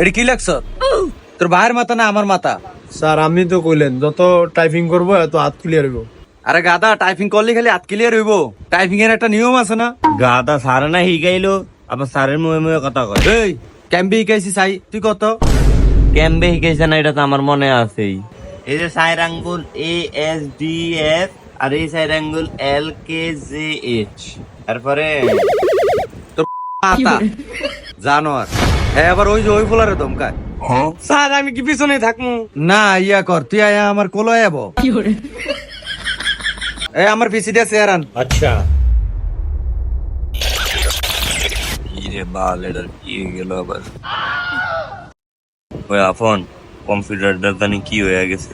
এটি কি লাগছ তোর ভাইয়ের মাথা না আমার মাথা স্যার আপনি তো কইলেন যত টাইপিং করব এত হাত ক্লিয়ার হইব আরে গাদা টাইপিং করলে খালি হাত ক্লিয়ার হইব টাইপিং এর একটা নিয়ম আছে না গাদা সার না হিগাইলো আবার সারের মুহে মুহে কথা কয় এই ক্যাম্পি শিখাইছি চাই তুই কত কেমবে হিগাইছে না এটা তো আমার মনে আছেই এই যে সাইর আঙ্গুল এ এস ডি এফ আর এই আঙ্গুল এল কে জে এইচ তারপরে তোর মাথা জানো হ্যাঁ আবার ওই যে ওই ফোলারে দমকায়। স্যার আমি কি পিছনে থাকব না ইয়া কর তুই আয়া আমার কোলো আয়াব এই আমার পিসি দিয়ে চেয়ার আন। আচ্ছা। ইরে বাল এটা কি গেল আবার? ওই আফন কম্পিউটারটা জানি কি হয়ে গেছে।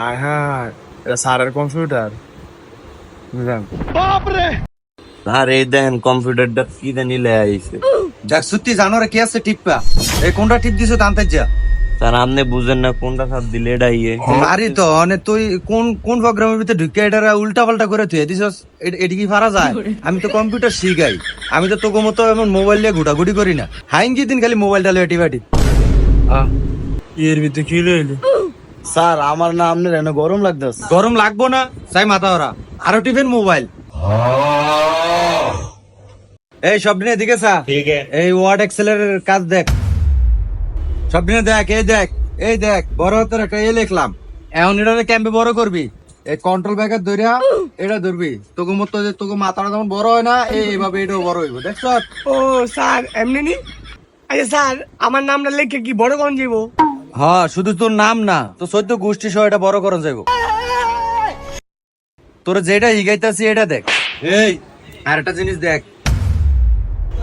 আয় হ্যাঁ। এটা স্যারের কম্পিউটার বুঝলাম আর এই দেখেন কম্পিউটারটা কি জানি লে আইছে। দেখ সত্যি জানো রে কি আছে টিপা? এই কোনটা টিপ দিছো জানতে যা। তার আপনি বুঝেন না কোনটা সাথ দিলে এটা ইয়ে আরে তো মানে তুই কোন কোন প্রোগ্রামের ভিতরে ঢুকে এটা উল্টা পাল্টা করে তুই দিছস? এটি কি পারা যায়? আমি তো কম্পিউটার শিখাই। আমি তো তোকে মতো এমন মোবাইল দিয়ে ঘুটাঘুটি করি না। হাইন কি দিন খালি মোবাইলটা লয়ে টিপাটি আহ এর ভিতরে কি লইলি? স্যার আমার না আপনার এনে গরম লাগতেছে। গরম লাগবো না চাই মাথা ওরা আরও টিফিন মোবাইল। এই সব দিনে এদিকে। চা এই ওয়ার্ড এক্সেলের কাজ দেখ। সব দিনে দেখ এই দেখ এই দেখ বড় হাতের একটা এ লিখলাম। এখন এটা ক্যাম্পে বড় করবি? এই কন্ট্রোল ব্যাগের ধরিয়া এটা ধরবি। তোকে মতো যে তোকে মাথাটা যেমন বড় হয় না এইভাবে এটাও বড় হইব দেখছ? ও স্যার এমনি নি? আচ্ছা স্যার আমার নামটা লিখে কি বড় কোন যাব হ্যাঁ শুধু তোর নাম না তো চোদ্দ গোষ্ঠী সহ এটা বড় করা যাইব তোর যেটা হিগাইতাছি এটা দেখ। এই আর একটা জিনিস দেখ।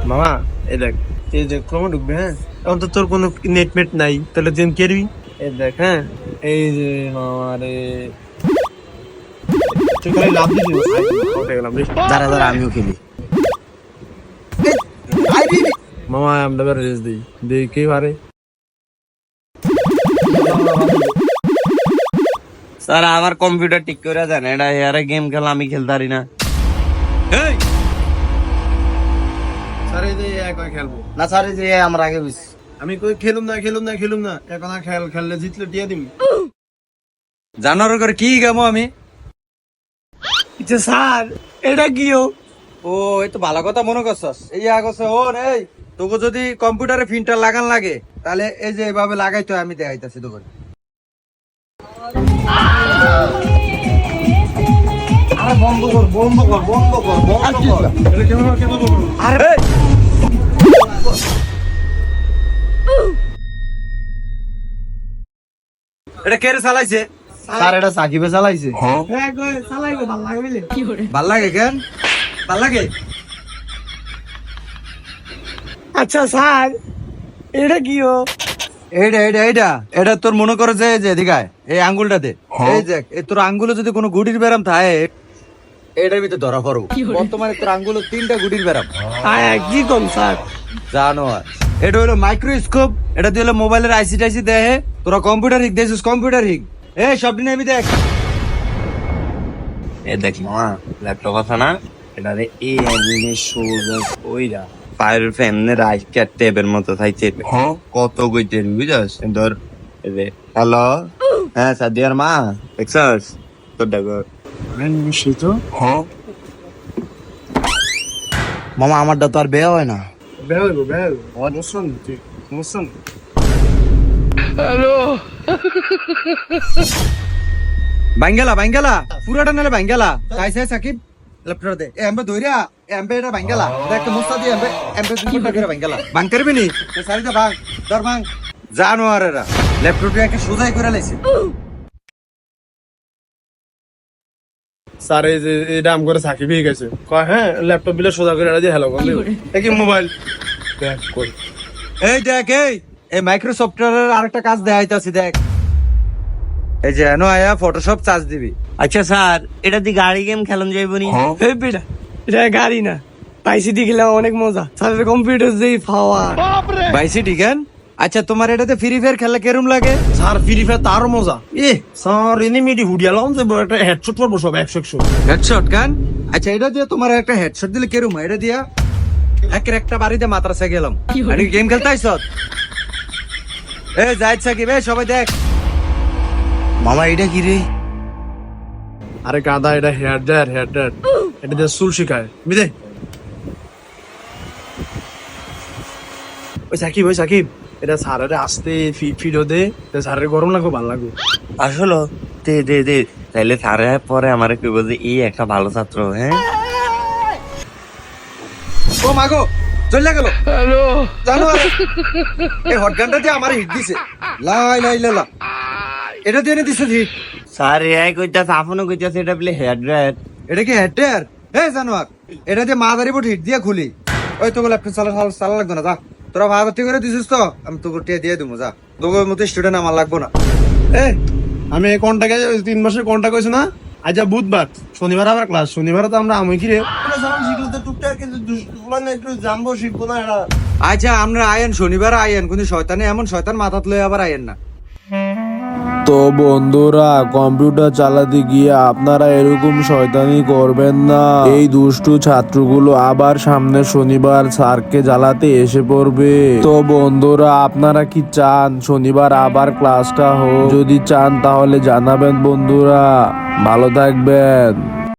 মামা এই দেখ এই যে ক্রমে ঢুকবে হ্যাঁ? এখন তো তোর কোনো নেট মেট নাই তাহলে তুই কেরবি? এই দেখ হ্যাঁ? এই যে মামা রে। দাঁড়া দাঁড়া আমিও খেলি। মামা আমরা রেস দিই। কে পারে স্যার আমার কম্পিউটার ঠিক করে দেন এটা হেয়ারে গেম খেলা আমি খেলতে পারি না। স্যার এই যে একবার খেলব? না স্যার এই যে আমার আগে বুঝছি। আমি কই খেলুম না খেলুম না খেলুম না এখন আর খেল খেললে জিতলে জানোয়ার করে কি গামো আমি? স্যার এটা কি ও? ও এই তো ভালো কথা মনে করছস। এই আগছে ও এই তোকে যদি কম্পিউটারে প্রিন্টার লাগান লাগে তাহলে এই যে এভাবে লাগাইতে আমি দেখাইতাছি তোকে। আরে বন্ধ কর বন্ধ কর বন্ধ কর বন্ধ কর। আরে এটা কে রে চালাইছে? স্যার এটা সাকিবে চালাইছে। হ্যাঁ। গো চালাইবো ভালো লাগে বুঝলে? ভালো লাগে কেন? ভালো লাগে? আচ্ছা স্যার এটা কি ও? এইটা এইটা এইটা এটা তোর মনে করে যে যে এদিকায় এই আঙ্গুলটাতে এই দেখ এই তোর আঙ্গুলে যদি কোনো গুটির ব্যারাম থাকে এটার ভিতরে ধরা পড়ব বর্তমানে তোর আঙ্গুলে তিনটা গুটির ব্যারাম। কি কম স্যার? জানো এটা হলো মাইক্রোস্কোপ এটা দিয়ে হলো মোবাইলের আইসি টাইসি দেহে তোরা কম্পিউটার হিক দেখছিস কম্পিউটার হিক এ সব দিন আমি দেখ। এ দেখ মামা ল্যাপটপ আছে না? এটা রে এই একদিনে সোজা ওইরা ফায়ার ফ্যামনে রাইকা টেবের মতো থাইছে। কত কইতেন বুঝাস ধর হ্যালো? হ্যাঁ সাদিয়ার মা দেখছস? তোর নিশ্চয়ই তো? মামা আমারটা তো আর বেয়া হয় না। মুসন তুই মুসন বাঙ্গালা বাঙ্গালা পুরাটা নালে বাঙ্গালা চাইছে সাকিব। ল্যাপটপ দে এ এমবে দইরা এমবে এটা বাঙ্গালা দেখ মুস্তা দি এমবে এমবে দুই ঘণ্টা করে বাঙ্গালা বাং করবি নি সারিটা বাং ধর বাং জানো আর এরা ল্যাপটপটা একে সোজাই করে লাইছে স্যার এই যে এটা আম করে সাকিবে গেছে কয় হ্যাঁ ল্যাপটপ বিলে সোজা করে এটা দিয়ে হ্যালো করলে দেখি মোবাইল দেখ কই এই দেখ এই এই মাইক্রোসফটের আরেকটা কাজ দেখাইতাছি দেখ এই যে এনো আয়া ফটোশপ চার্জ দিবি আচ্ছা স্যার এটা দিয়ে গাড়ি গেম খেলন যাইব নি? এই বেটা এটা গাড়ি না। পাইসি দিয়ে অনেক মজা। স্যারের কম্পিউটার যেই পাওয়ার বাইসি ঠিক আচ্ছা তোমার এটাতে ফ্রি ফায়ার খেললে কেরম লাগে? স্যার ফ্রি ফায়ার তারও মজা। এ স্যার এনিমিটি হুডিয়ালাম যে একটা হেডশট পড়ব সব একশো একশো। হেডশট গান আচ্ছা এটা দিয়ে তোমার একটা হেডশট দিলে কেরম হয়? এটা দিয়া একের একটা বাড়িতে মাদ্রাসা গেলাম। আরে গেম খেলতে আইস? এ যাই সাকিব সবাই দেখ। মামা এটা কি রে? আরে গাদা এটা হেয়ার ড্রায়ার হেয়ার ড্রায়ার। এটা দিয়ে চুল শিখায় বুঝলে? ওই সাকিব ওই সাকিব। এটা স্যারের আসতে ফিডো দে। স্যারের গরম লাগবে ভালো লাগবে। আসলে? দে দে দে। তাইলে স্যারে পরে আমার কইব যে এই একটা ভালো ছাত্র হ্যাঁ? ও মাগো চলে গেল। জানো এই হটগানটা দিয়ে আমার হিট দিছে। লাই লাই লা লা। এটা দিয়ে এনে দিছে স্যার এআই কইতাছে আপনও কইতাছে এটা বলে হেয়ার ড্রায়ার। এটা কি হেডটার হে জানোয়ার এটা দিয়ে মাদারি বোর্ড হিট দিয়ে খুলি। ওই তোকে ল্যাপটপ চালা চালা চালা লাগতো না যা। তোরা ভাগতি করে দিছিস তো আমি তোকে টিয়া দিয়ে দেবো যা। তোকে মতো স্টুডেন্ট আমার লাগবো না। এ আমি এই কন্টাকে তিন মাসের কন্টাক্ট হয়েছে না আজ বুধবার। শনিবার আবার ক্লাস শনিবার তো আমরা আমি কি রে? টুকটাক কিন্তু একটু জানব শিখব না এরা। আচ্ছা আমরা আয়েন শনিবার আয়েন কিন্তু শয়তানে এমন শয়তান মাথাত লয়ে আবার আয়েন না। তো বন্ধুরা কম্পিউটার চালাতে গিয়ে আপনারা এরকম শয়তানি করবেন না। এই দুষ্টু ছাত্রগুলো আবার সামনে শনিবার স্যারকে জ্বালাতে এসে পড়বে। তো বন্ধুরা, আপনারা কি চান? শনিবার আবার ক্লাসটা হোক। যদি চান তাহলে জানাবেন বন্ধুরা। ভালো থাকবেন।